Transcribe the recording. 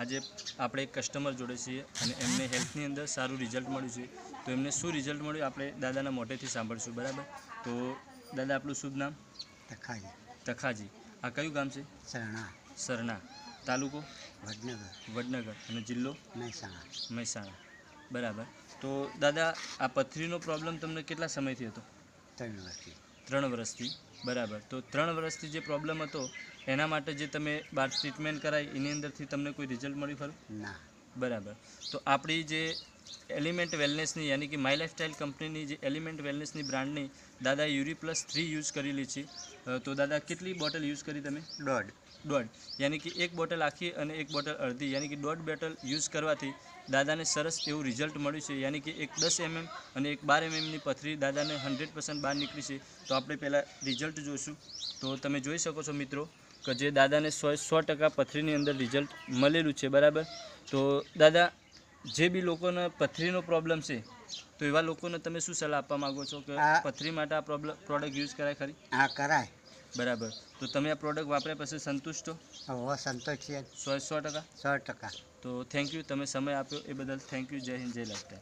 આજે આપણે એક કસ્ટમર જોડે છીએ અને એમને હેલ્થની અંદર સારું રિઝલ્ટ મળ્યું છે. તો એમને શું રિઝલ્ટ મળ્યું આપણે દાદાના મોટેથી સાંભળશું બરાબર? તો દાદા આપણું શુભ નામ? તખાજી. તખાજી. આ કયું ગામ છે? સરણા સરણા તાલુકો? વડનગર. વડનગર. અને જિલ્લો? મહેસાણા. મહેસાણા. બરાબર. તો દાદા આ પથરીનો પ્રોબ્લેમ તમને કેટલા સમયથી હતો? ત્રણ વર્ષથી. ત્રણ વર્ષથી બરાબર. તો ત્રણ વર્ષથી જે પ્રોબ્લેમ હતો એના માટે જે તમે બહાર ટ્રીટમેન્ટ કરાવી એની અંદરથી તમને કોઈ રિઝલ્ટ મળ્યું ખરું? ના. બરાબર. તો આપણી જે એલિમેન્ટ વેલનેસની યાની કે માય લાઈફસ્ટાઈલ કંપનીની જે એલિમેન્ટ વેલનેસની બ્રાન્ડની દાદા યુરી પ્લસ થ્રી યુઝ કરેલી છે. તો દાદા કેટલી બોટલ યુઝ કરી તમે? દોઢ. દોઢ. યાની કે એક બોટલ આખી અને એક બોટલ અડધી. યાની કે દોઢ બોટલ યુઝ કરવાથી દાદાને સરસ એવું રિઝલ્ટ મળ્યું છે. યાની કે એક દસ એમએમ અને એક બાર એમએમની પથરી દાદાને હંડ્રેડ પર્સન્ટ બહાર નીકળી છે. તો આપણે પહેલાં રિઝલ્ટ જોઈશું. તો તમે જોઈ શકો છો મિત્રો કે જે દાદાને સો સો ટકા પથરીની અંદર રિઝલ્ટ મળેલું છે. બરાબર? તો દાદા જે બી લોકોને પથરીનો પ્રોબ્લેમ છે તો એવા લોકોને તમે શું સલાહ આપવા માગો છો કે પથરી માટે આ પ્રોબ્લેમ પ્રોડક્ટ યુઝ કરાય ખરી? આ કરાય. બરાબર. તો તમે આ પ્રોડક્ટ વાપર્યા પછી સંતુષ્ટ છો? સંતોષ છે. સો સો ટકા? સો ટકા. તો થેન્ક યુ તમે સમય આપ્યો એ બદલ થેન્ક યુ જય હિન્દ જય લાઈફ